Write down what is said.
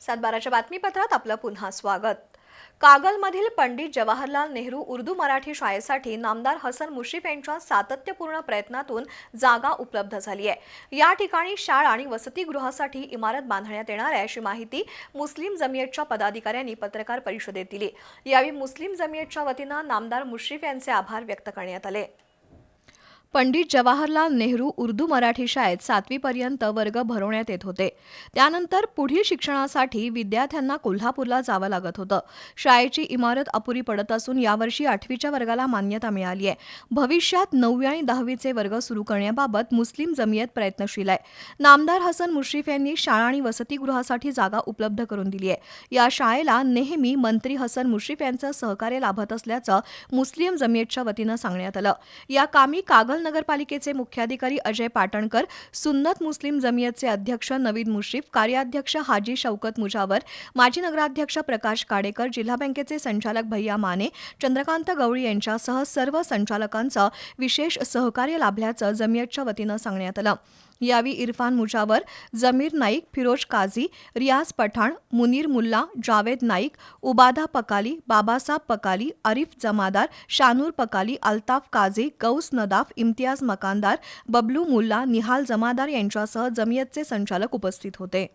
सातबाराच्या बातमीपत्रात आपलं पुन्हा स्वागत. कागलमधील पंडित जवाहरलाल नेहरू उर्दू मराठी शाळेसाठी नामदार हसन मुश्रीफ यांच्या सातत्यपूर्ण प्रयत्नातून जागा उपलब्ध झाली आहे. या ठिकाणी शाळा आणि वसतिगृहासाठी इमारत बांधण्यात येणार आहे अशी माहिती मुस्लिम जमियतच्या पदाधिकाऱ्यांनी पत्रकार परिषदेत दिली. यावेळी मुस्लिम जमियतच्या वतीनं नामदार मुश्रीफ यांचे आभार व्यक्त करण्यात आले. पंडित जवाहरलाल नेहरू उर्दू मराठी शाळेत सातवीपर्यंत वर्ग भरवण्यात येत होते. त्यानंतर पुढील शिक्षणासाठी विद्यार्थ्यांना कोल्हापूरला जावं लागत होतं. शाळेची इमारत अपुरी पडत असून यावर्षी आठवीच्या वर्गाला मान्यता मिळाली आहे. भविष्यात नववी आणि दहावीचे वर्ग सुरू करण्याबाबत मुस्लिम जमियत प्रयत्नशील आहे. नामदार हसन मुश्रीफ यांनी शाळा आणि वसतिगृहासाठी जागा उपलब्ध करून दिली आहे. या शाळेला नेहमी मंत्री हसन मुश्रीफ यांचं सहकार्य लाभत असल्याचं मुस्लिम जमियतच्या वतीनं सांगण्यात आलं. या कामी कागल नगरपालिकेचे मुख्याधिकारी अजय पाटणकर सुन्नत मुस्लिम जमियतचे अध्यक्ष नवीद मुश्रीफ कार्याध्यक्ष हाजी शौकत मुजावर माजी नगराध्यक्ष प्रकाश काडेकर जिल्हा बँकेचे संचालक भैया माने चंद्रकांत गवळी यांच्यासह सर्व संचालकांचं विशेष सहकार्य लाभल्याचं जमियतच्या वतीनं सांगण्यात आलं. यावेळी इरफान मुजावर जमीर नाईक फिरोज काझी रियाज पठाण मुनीर मुल्ला जावेद नाईक उबादा पकाली बाबासाब पकाली अरिफ जमादार शानूर पकाली अल्ताफ काझी गौस नदाफ इम्तियाज मकानदार बबलू मुल्ला निहाल जमादार यांच्यासह जमियतचे संचालक उपस्थित होते.